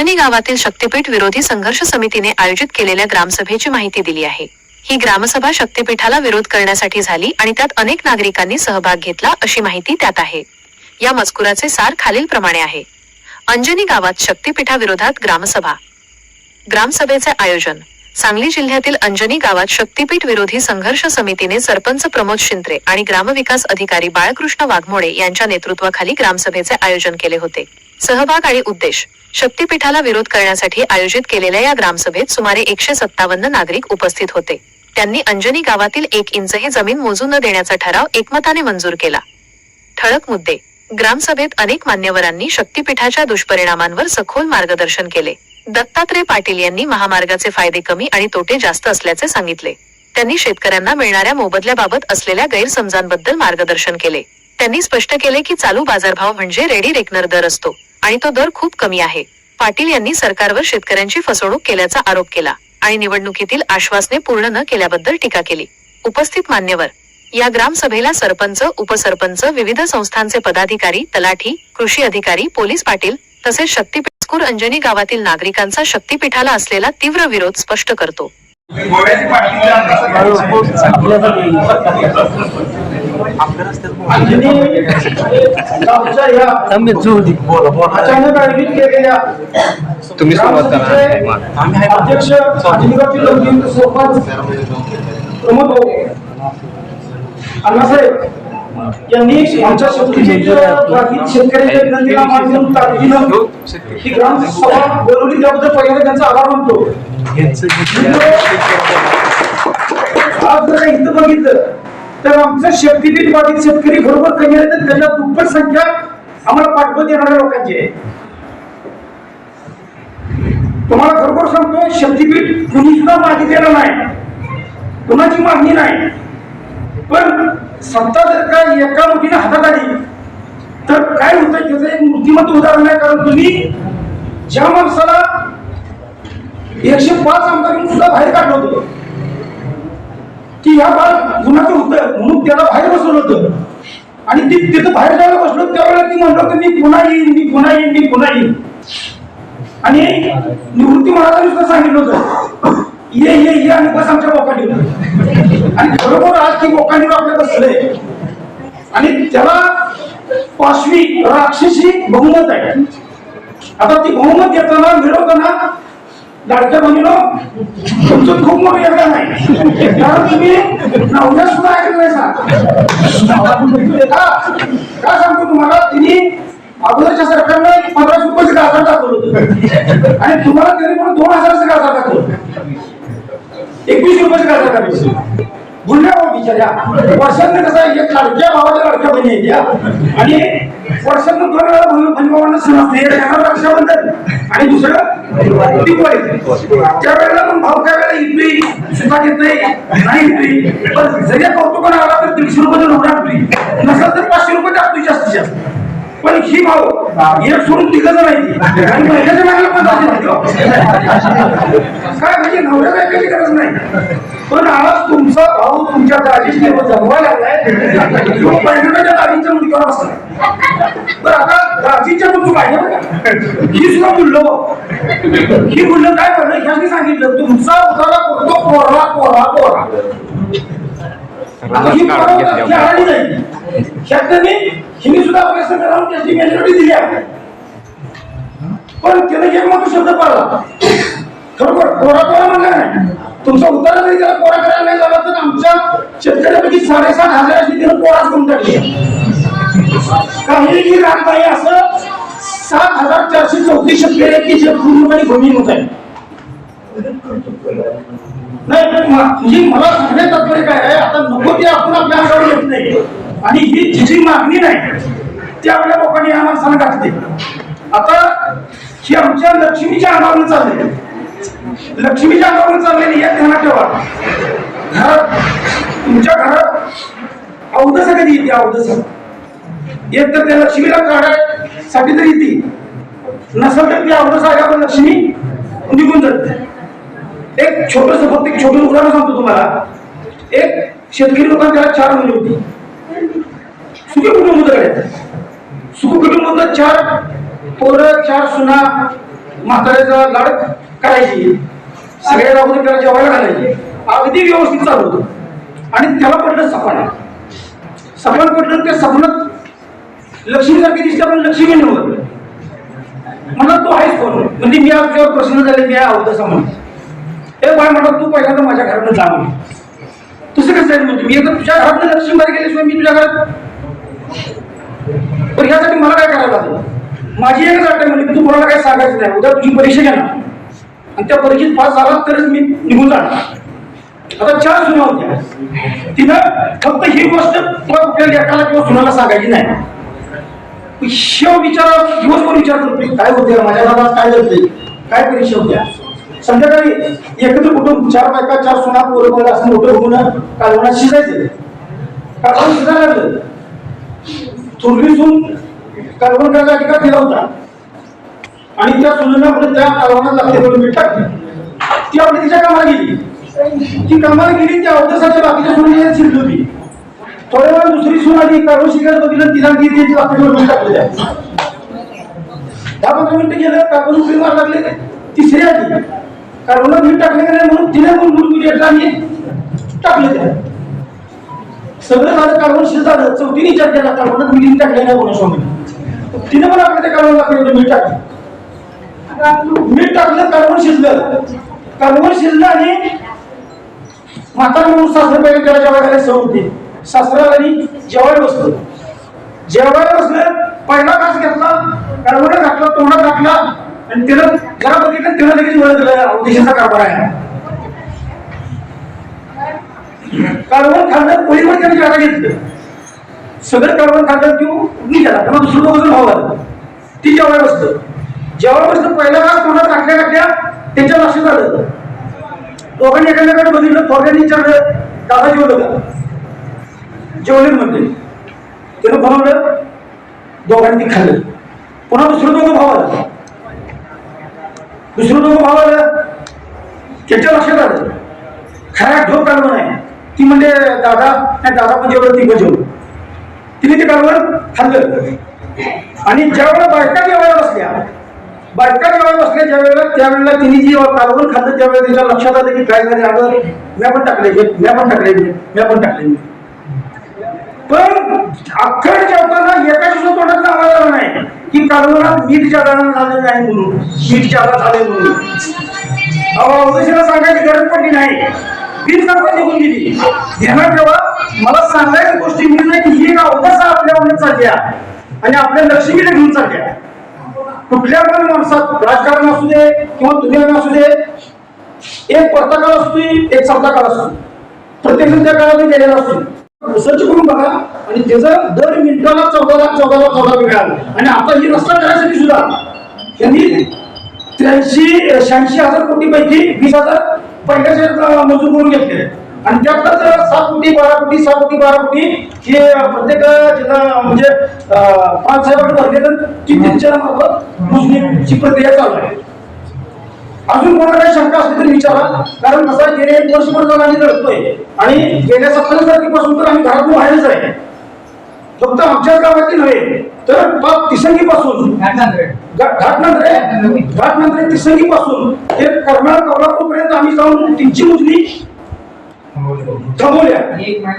अंजनी गावातील शक्तीपीठ विरोधी संघर्ष समितीने आयोजित केलेल्या ग्रामसभेची माहिती दिली आहे. ही ग्रामसभा शक्तीपीठाला विरोध करण्यासाठी झाली आणि त्यात अनेक नागरिकांनी सहभाग घेतला अशी माहिती त्यात आहे. या मजकुराचे सार खालीलप्रमाणे आहे. अंजनी गावात शक्तीपीठाविरोधात ग्रामसभा. ग्रामसभेचे आयोजन. सांगली जिल्ह्यातील अंजनी गावात शक्तीपीठ विरोधी संघर्ष समितीने सरपंच प्रमोद शिंत्रे आणि ग्रामविकास अधिकारी बाळकृष्ण वाघमोडे यांच्या नेतृत्वाखाली ग्रामसभेचे आयोजन केले होते. सहभाग आणि उद्देश. शक्तीपीठाला विरोध करण्यासाठी आयोजित केलेल्या या ग्रामसभेत सुमारे एकशे सत्तावन्न नागरिक उपस्थित होते. त्यांनी अंजनी गावातील एक इंचही जमीन मोजून न देण्याचा ठराव एकमताने मंजूर केला. ठळक मुद्दे. ग्रामसभेत अनेक मान्यवरांनी शक्तीपीठाच्या दुष्परिणामांवर सखोल मार्गदर्शन केले. दत्तात्रय पाटील यांनी महामार्गाचे फायदे कमी आणि तोटे जास्त असल्याचे सांगितले. त्यांनी शेतकऱ्यांना मिळणाऱ्या मोबदल्याबाबत असलेल्या गैरसमजांबद्दल मार्गदर्शन केले. त्यांनी स्पष्ट केले की चालू बाजारभाव म्हणजे रेडी रेकनर दर असतो आणि तो दर खूप कमी आहे. पाटील यांनी सरकारवर शेतकऱ्यांची फसवणूक केल्याचा आरोप केला आणि निवडणुकीतील आश्वासने पूर्ण न केल्याबद्दल टीका केली. उपस्थित मान्यवर या ग्रामसभेला सरपंच उपसरपंच विविध संस्थांचे पदाधिकारी तलाठी कृषी अधिकारी पोलीस पाटील तसेच शक्तीपीठकूर अंजनी गावातील नागरिकांचा शक्तीपीठाला असलेला तीव्र विरोध स्पष्ट करतो. अचानक आयोजित केलेल्या तुम्ही सुरुवात करा. अध्यक्ष प्रमोद अण्णासाहेब यांनी आमच्या शेतकरी शेतकऱ्यांच्या विनंतीला मान देऊन ताकदीनं ही ग्रामसभा बोलवली त्याबद्दल पहिल्यांदा त्यांचा आभार मानतो आज जर इथं बघितलं तर आमचं शक्तीपीठ बाधित शेतकरी बरोबर कमी आले तर त्याच्या दुप्पट संख्या आम्हाला पाठवत येणाऱ्या लोकांची आहे. तुम्हाला खरोखर सांगतो शक्तीपीठ कुणी सुद्धा मागितलेलं नाही. कुणाची मागणी नाही. पण सत्ता जर का एका मुठीने हातात आली तर काय होतं त्याचं एक मूर्तिमत्व उदाहरण आहे कारण तुम्ही ज्या माणसाला एकशे पाच आमदारांनी सुद्धा बाहेर काढलं होतं की ह्या म्हणून त्याला बाहेर बसवलं होतं. आणि ती तिथं बाहेर जायला बसलो त्यावेळेला ती म्हणलं होतं मी पुन्हा येईन मी पुन्हा येईन मी पुन्हा येईन. आणि निवृत्ती महाराजांनी सुद्धा सांगितलं होतं ये ये ये आणि बस आमच्या लोकांनी. आणि खरोखर आज ती लोकांनी आपल्या बसले. आणि त्याला पाशवी राक्षसी बहुमत आहे. आता ती बहुमत घेताना मिळवताना लाडक्या बहिणीनो तुमचं खूप मोठं योगदान आहे. कारण तुम्ही नवऱ्या सुद्धा ऐकलं नाही सांग का का सांगतो तुम्हाला? तिने अगोदरच्या सरकारनं पंधराशे रुपयाचं गाजर दाखवलं होतं. आणि तुम्हाला तरी पण दोन हजाराचं गाजर दाखवलं एकवीस रुपयाचं गाजर दाखवलं गुन्ह्या हो बिचाऱ्या. वर्षांनी कसं एक लाडक्या भावाच्या लाडक्या बहिणी येत्या आणि वर्षांना दोन वेळा बहिणी भावांना सण असते. रक्षाबंधन. आणि दुसरं दिवाळी. त्या वेळेला पण भाव काय वेळेला इतली सुद्धा घेत नाही नाही पण जरी कौतुकाला आला तर दीडशे रुपये नोटा नसेल तर पाचशे रुपये टाकतो जास्तीत जास्त. पण ही भाऊ एक सोडून तिघ नाही आणि महिन्याच्या मागायला पण जाते काय म्हणजे नवऱ्या बायकाची गरज नाही. पण आज तुमचा भाऊ तुमच्या दाजीची जमवायला लागलाय. तो पहिल्यांदाच्या दाजींच्या मुलीवर असणार तर आता दाजीच्या मुलगी पाहिजे बरं ही सुद्धा बोललो ही बोललं काय म्हणलं ह्यांनी सांगितलं तुमचा उतारा करतो पोरा पोरा पोरा. आता ही पोरं नाही. ह्यात त्यांनी हिने सुद्धा प्रयत्न संघाला त्याची मेजॉरिटी दिली आहे. पण त्याने एक मात्र शब्द पाळला. खरोखर कोरा कोरा म्हणला नाही. तुमचा उतारा जरी त्याला कोरा करायला नाही झाला तर आमच्या शेतकऱ्यापैकी साडेसात हजाराची तिने कोराच करून टाकली. काही राहत नाही असं सात हजार चारशे चौतीस शेतकरी की जे पूर्णपणे भूमी होत आहे. नाही म्हणजे मला सांगण्यात तात्पर्य काय आहे? आता नको ते आपण आपल्या आणि ही जी जी मागणी नाही ती आपल्या लोकांनी या माणसानं घातली. आता ही आमच्या लक्ष्मीच्या अंगावर चालले लक्ष्मीच्या अंगावर चाललेली या ध्यानात ठेवा. घरात तुमच्या घरात अवदस कधी येते? अवदस एक तर त्या लक्ष्मीला काढायसाठी तरी येते. नसेल तर ती अवदस आल्यावर लक्ष्मी? निघून जाते. एक छोटस फक्त एक छोटं उदाहरण सांगतो तुम्हाला. एक शेतकरी लोकांना त्याला चार मुली होती. सुखी कुटुंब होतं काय कुटुंब चार पोरं चार सुना म्हाताऱ्याचा लाड करायची. सगळ्या अगोदर त्याला जेवायला घालायची. अगदी व्यवस्थित चालू होतं. आणि त्याला पडलं सपान. सपान पडलं त्या सपनात लक्ष्मीसारखी दिसते आपण लक्ष्मी नव्हतं म्हणा तो आहेच कोण? म्हणजे मी आपल्यावर प्रसन्न प्रश्न झाले मी आहोत असं म्हणत ए बाय म्हणा तू पहिल्यांदा माझ्या घरात जा म्हणून. तसं कसं आहे म्हणजे मी आता तुझ्या घरात लक्ष्मी बाहेर गेल्याशिवाय मी तुझ्या घरात पण ह्यासाठी मला काय करायला लागलं? माझी एकच अट आहे म्हणजे तू कोणाला काही सांगायचं नाही. उद्या तुझी परीक्षा घेणार. आणि त्या परीक्षेत पास झाला तरच मी निघून जाणार. आता चार सुना होत्या तिनं फक्त ही गोष्ट तुला कुठल्या लेखाला किंवा सुनाला सांगायची नाही. शेव विचार दिवसभर विचार करतो काय होते माझ्या गावात काय होते काय परीक्षा होत्या? संध्याकाळी एकत्र कुटुंब चार बायका चार सुना पोरं पोरं असं मोठं होऊन कालवणात शिजायचं. कालवण शिजायला लागलं. थोरली सून कालवण करायचा दिला होता. आणि त्या सुजनामुळे त्या कालवणात लागते म्हणून मीठ टाकलं. ती आपली तिच्या कामाला गेली. ती कामाला गेली त्या अवदसाच्या बाकीच्या सुनेने शिरली होती. थोड्या वेळा दुसरी सून आली काढून शिकायला बघितलं तिला ती त्याची बाकीच्या मीठ टाकलं दहा पंधरा मिनिटं गेलं कार्बन उकळी मार लागले. तिसरी आली. काढून मीठ टाकले का नाही म्हणून तिने पण मुलगी घेतला आणि सगळं झालं काढून शिज झालं चौथीने विचार केला काढून मिलीने टाकले नाही कोणासमोर तिने पण आपल्या ते काढून लागले म्हणजे मीठ टाकलं. मीठ टाकलं कालवण शिजलं कालवण शिजलं आणि म्हातारा म्हणून सासरे पहिले त्याला जेवायला सवय होती. सासरा आणि जेवायला बसलो जेवायला बसलं पहिला घास घेतला कालवण घातला तोंडात घातला आणि त्यानं जरा बघितलं तिला लगेच ओळखलं अवदेशाचा कारभार आहे. कालवण खाल्लं पोलीवर त्याने जागा घेतलं. सगळं कालवण खाल्लं की मी गेला त्याला दुसरं दोघं भाव आलं. ती जेवायला बसतं जेव्हा बसतं पहिल्या वेळा तोंडात टाकल्या टाकल्या त्यांच्या लक्षात आलं. दोघांनी एखाद्याकडे बघितलं थोड्यांनी विचारलं दादा जेवलं का? जेवले म्हणते. त्यानं बनवलं दोघांनी खाल्लं. पुन्हा दुसरं दोघं भाव आलं. दुसरं दोघं भाव आलं. त्याच्या लक्षात आलं. खरा ढोक कालवण आहे दादा नाही दादा म्हणजे एवढं ती तिने ते कालवण खाल्लं आणि ज्या वेळेला बायका जेवायला बसल्या बायका जेवायला बसल्या ज्या वेळेला त्यावेळेला तिने जी कालवण खाल्लं त्यावेळेला तिच्या लक्षात आलं की काय झाले अगं म्या पण टाकले म्या पण टाकले म्या पण टाकले पण अख्खड जेवताना एका सुद्धा तोंडात आवाज आला नाही की कालवणात मीठ जादा झालं नाही म्हणून मीठ जादा झाले म्हणून. अहो अवधेशाला सांगायची गरज पडली नाही. बीज करता निघून गेली. ध्यानात ठेवा मला सांगायची गोष्टी मी नाही. की ही एक अवधसा आपल्या चालल्या आणि आपल्या लक्ष्मीला घेऊन चालल्या कुठल्या पण माणसात राजकारण असू दे किंवा दुनिया असू दे एक पत्रकार असतो एक सप्ताकार असतो प्रत्येक त्या काळात गेलेला असतो रिसर्च करून बघा. आणि त्याचं दर मिनिटाला चौदा लाख चौदा लाख चौदा लाख मिळालं आणि आता ही रस्ता करायसाठी सुद्धा. त्यांनी त्र्याऐंशी शहाऐंशी हजार कोटी पैकी वीस हजार पहिल्याच्या मजूर करून घेतले आणि त्यातच सात कोटी बारा कोटी सात कोटी बारा कोटी हे प्रत्येक जिल्हा म्हणजे साहेबांकडे भरले तर ती त्यांच्या मार्फत मोजणीची प्रक्रिया चालू आहे. अजून कोणाला काही शंका असली तरी विचारा. कारण कसा गेले एक वर्षभर झालं आम्ही लढतोय. आणि गेल्या सत्तावीस तारखेपासून तर आम्ही घरातून बाहेरच आहे. फक्त आमच्याच गावातील नव्हे तर तिसंगीपासून. घाटनंतर घाटनंतर तिसंगी पासून ते करमाळ कोल्हापूर पर्यंत आम्ही जाऊन तीनची मुजली थांबवल्या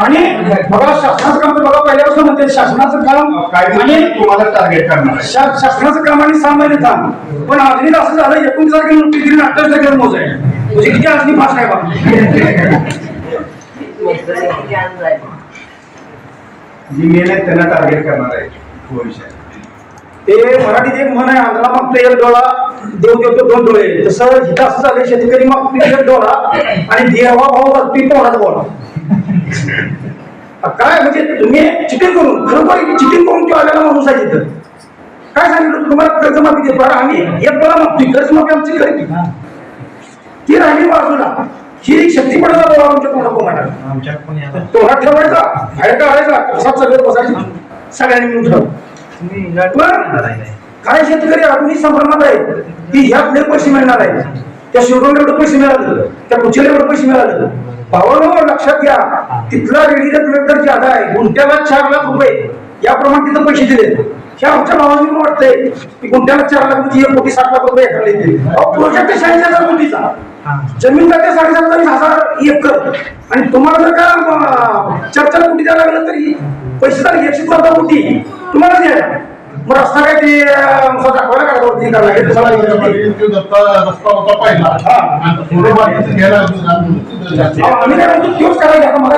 आणि बघा शासनाचं काम तर बघा पहिल्यापासून म्हणते शासनाचं काम काय आणि तुम्हाला टार्गेट करणार शासनाचं काम आणि सहा महिने थांब. पण अजूनही असं झालं एकोणीस तारखेला नोटीस दिली अठ्ठावीस तारखेला मोज आहे. म्हणजे किती अजून फास्ट आहे बा जी मेन आहे त्यांना टार्गेट करणार आहे तो मराठीत एक म्हण आहे आंध्रा मागतो एक डोळा. देव देवतो दोन डोळे. तसं हिथं असं झालं शेतकरी एक डोळा आणि देवा भाऊ मागतो तोंडात बोला. काय म्हणजे तुम्ही चिटिंग करून खरोखर चिटिंग करून तो आलेला माणूस आहे तिथं. काय सांगितलं तुम्हाला? कर्जमाफी देतो आम्ही एक डोळा मागतोय कर्जमाफी आमची करायची ती राहिली बाजूला. ही शक्ती पडला बोला आमच्या तोंडा कोणाला तोंडात ठेवायचा बाहेर काढायचा कसा सगळं बसायचं? सगळ्यांनी मिळून ठेव. काही शेतकरी अजूनही संभ्रमात आहे. की ह्यात लय पैसे मिळणार आहे. त्या शिवराला एवढं पैसे मिळालं त्या कुचेला एवढं पैसे मिळालं भावानं लक्षात घ्या. तिथला रेडी रेट वेक्टर ज्यादा आहे गुंठ्याला चार लाख रुपये. याप्रमाणे तिथं पैसे दिले. हे आमच्या भावाने वाटतंय की कोणत्याला चार लाख म्हणजे एक कोटी साठ लाख रुपये येते प्रोजेक्ट शहाऐंशी हजार कोटीचा जमीन जाते साडेसत्तावीस हजार एकर. आणि तुम्हाला जर का चार चार कोटी द्यायला लागलं तरी पैसे झाले एकशे चौदा कोटी तुम्हाला द्यायला मग रस्ता काय ते अं, नुसता दाखवायला काय वरती करायला लागेल? दुसरा लागेल. रस्ता होता पहिला आता थोडं बाकीचं घ्यायला अहो, आम्ही काय म्हणतो तोच करायचा आता मला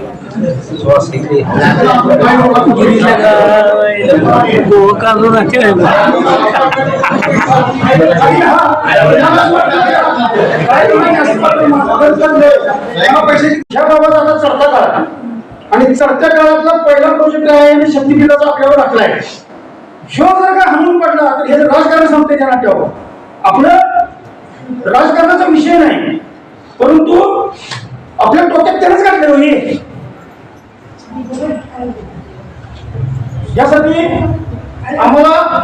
ना बाबत आता चढता काळ आणि चढत्या काळातला पहिला प्रोजेक्ट आहे आणि शक्तीपीठाचा आपल्यावर टाकलाय ह्यो जर का हाणून पडला तर हे राजकारण संपते त्या नाट्यावर. आपलं राजकारणाचा विषय नाही. परंतु आपल्या डोक्यात त्यानंच घातले हे यासाठी आम्हाला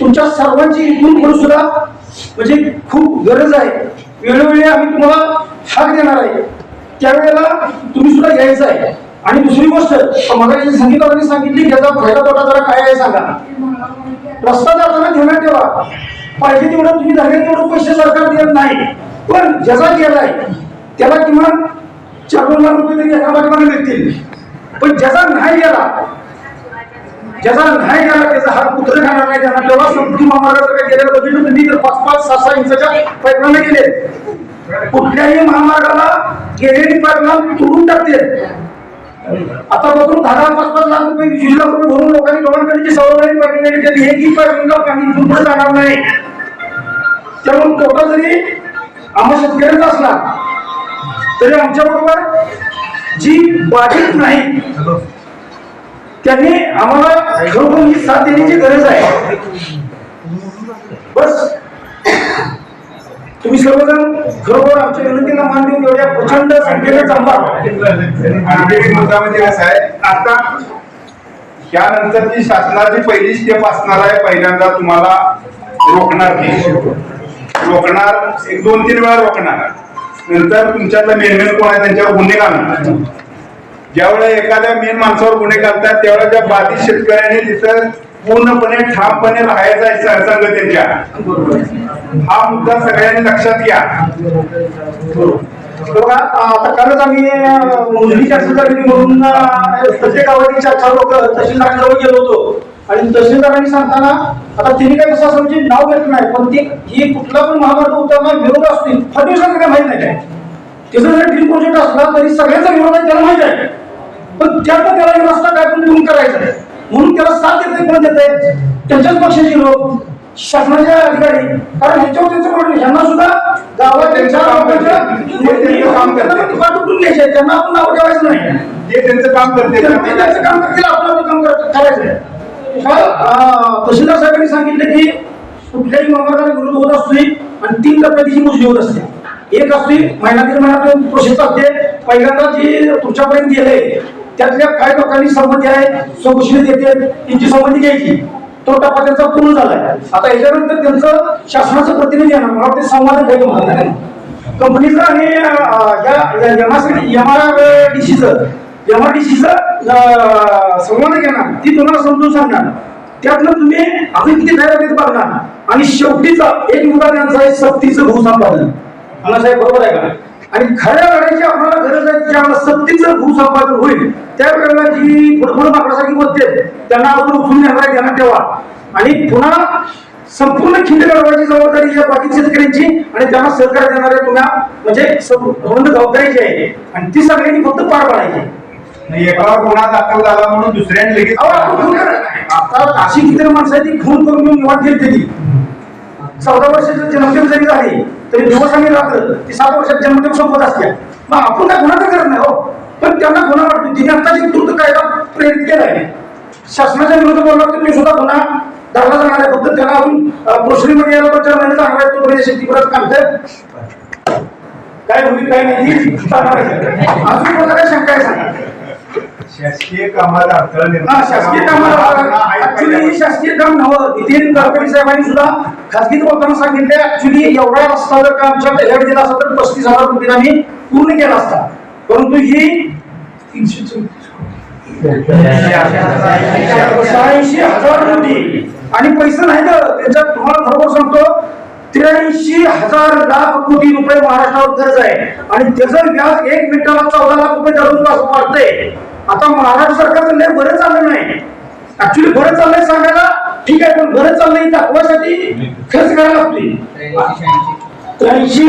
तुमच्या सर्वांची इथून म्हणून सुद्धा म्हणजे खूप गरज आहे. वेळोवेळी आम्ही तुम्हाला हाक देणार आहे. त्यावेळेला तुम्ही सुद्धा यायचं आहे. आणि दुसरी गोष्ट मग संगीतावरांनी सांगितली की फायदा तोटा जरा काय आहे सांगा. रस्ता जाताना ध्यानात ठेवा. पाहिजे तेवढं तुम्ही धरले तेवढं पैसे सरकार देत नाही. पण ज्याचा गेलाय त्याला किमान चार दोन लाख रुपये तरी एका बाजूला मिळतील. पण ज्याचा न्याय गेला. ज्याचा न्याय गेला त्याचा हात कुत्र खाणार नाही त्यांना तेव्हा समृद्धी महामार्गाचं काय गेलेलं बघितलं तुम्ही तर पाच पाच सहा सहा इंचाच्या पाईपलाईन गेले. कुठल्याही महामार्गाला गेलेली पाईपलाईन तोडून टाकते. आता बघून दहा दहा पाच पाच लाख रुपये जिल्हा रुपये भरून लोकांनी लोकांकडे सवय पाईपलाईन केली हे की पाईपलाईनला पाणी पुढे जाणार नाही. त्यामुळे तोटा जरी आम्हा शेतकऱ्यांचा असला तरी आमच्या बरोबर जी बाधित नाही. त्यांनी आम्हाला खरोखर ही साथ देण्याची गरज आहे. बस. तुम्ही सर्वजण खरोखर आमच्या विनंतीला मान देऊन एवढ्या प्रचंड संख्येने थांबा. म्हणजे कसा आहे आता त्यानंतरची शासनाची पहिली स्टेप असणार आहे पहिल्यांदा तुम्हाला रोखणार रोखणार एक दोन तीन वेळा रोखणार. नंतर तुमच्यातला मेन कोण आहे? त्यांच्यावर गुन्हे घालणार. ज्यावेळेला एखाद्या मेन माणसावर गुन्हे घालतात त्यावेळेला त्या बाधित शेतकऱ्यांनी तिथं पूर्णपणे ठामपणे राहायचा आहे संघ त्यांच्या. हा मुद्दा सगळ्यांनी लक्षात घ्या. बघा आता कालच आम्ही अं, सुद्धा म्हणून प्रत्येक आवडीच्या चार चार लोक तहसीलदारांजवळ गेलो होतो. आणि तहसीलदारांनी सांगताना आता तिने काय कसं असं म्हणजे नाव घेत नाही पण ती ही कुठला पण महामार्ग उतरणार विरोध असतील फडणवीसांना काय माहीत नाही काय त्याचा जर ड्रीम प्रोजेक्ट असला तरी सगळ्यांचा विरोध आहे त्याला माहीत आहे. पण त्यातनं त्याला एक रस्ता काय पण तुम्ही करायचा आहे. म्हणून त्याला साथ देत कोण देत आहे त्यांच्याच पक्षाचे लोक शासनाचे अधिकारी कारण ह्यांच्यावर त्यांचं म्हणणं ह्यांना सुद्धा तुका तुटून घ्यायचे. त्यांना आपण नाव ठेवायचं नाही. जे त्यांचं काम करते त्यांचं काम करतील आपलं काम कर- करायचं आहे. तहसीलदार साहेबांनी सांगितलं की कुठल्याही महामार्गाला विरोध होत असते आणि तीन टप्प्यात तिची मोजणी होत असते एक असते महिना दीड महिन्यात प्रोसेस असते पहिल्यांदा जे तुमच्यापर्यंत गेले त्यातल्या काय लोकांनी संमती आहे चौकशी देते त्यांची संमती घ्यायची तो टप्पा त्यांचा पूर्ण झालाय आता याच्यानंतर त्यांचं शासनाचं प्रतिनिधी येणार मला ते संवाद काही कंपनीचं आणि या एम आर डी संवाद घेणार ती तुम्हाला समजून सांगणार. त्यातनं तुम्ही आम्ही किती तयार आहेत बघणार. आणि शेवटीचा एक मुद्दा त्यांचा आहे सक्तीचं भूसंपादन साहेब बरोबर आहे का? आणि खऱ्या लढाईची आम्हाला गरज आहे ज्यावेळेला सक्तीचं भूसंपादन होईल त्यावेळेला जी फुटबॉल माकडासाठी बोलते त्यांना आपण उचलून घेणार ध्यानात ठेवा आणि पुन्हा संपूर्ण खिंड लढवायची जबाबदारी या बाकी शेतकऱ्यांची आणि त्यांना सहकार्य देणाऱ्या पुन्हा म्हणजे संबंध जबाबदारीची आहे. आणि ती सगळ्यांनी फक्त पार पाडायची. एकावर गुन्हा दाखल झाला म्हणून दुसऱ्याने लगेच आता अशी किती माणसं आहे ती खून करून घेऊन निवांत गेली ती चौदा वर्षाचं जन्मदिन जरी झाली तरी दिवस आणि रात्र ती सात वर्षात जन्मदिन संपत असते मग आपण काय गुन्हा तर करत नाही हो. पण त्यांना गुन्हा वाटतो तिने आता जी द्रुत कायदा प्रेरित केलाय. शासनाच्या विरुद्ध बोलला तर मी सुद्धा गुन्हा धरला जाणार आहे. फक्त त्याला अजून प्रोसरीमध्ये यायला दोन चार महिने चांगला आहे तोपर्यंत शेती परत कर काय होईल काय नाही? अजून कोणाला काय शंका आहे सांगा. शासकीय कामात अडथळा निर्माण शासकीय कामाला ऍक्च्युली ही शासकीय काम नव्हतं. नितीन गडकरी साहेबांनी सुद्धा खासगीत बोलताना सांगितले ऍक्च्युली एवढा रस्ता जर का आमच्या हेड दिला असता तर पस्तीस हजार कोटीला आम्ही पूर्ण केला असता. परंतु ही तीनशे शहाऐंशी हजार कोटी. आणि पैसे नाही तर त्यांच्यात तुम्हाला बरोबर सांगतो त्र्याऐंशी हजार लाख कोटी रुपये महाराष्ट्रावर कर्ज आहे. आणि त्याचं व्याज एक मिनिटाला चौदा लाख रुपये असं वाढतंय. आता महाराष्ट्र सरकारचं लय बरं चाललं नाही. ऍक्च्युली बरं चाललंय सांगायला ठीक आहे पण बरं चाललंय दाखवायसाठी खर्च करायला लागतोय. त्र्याऐंशी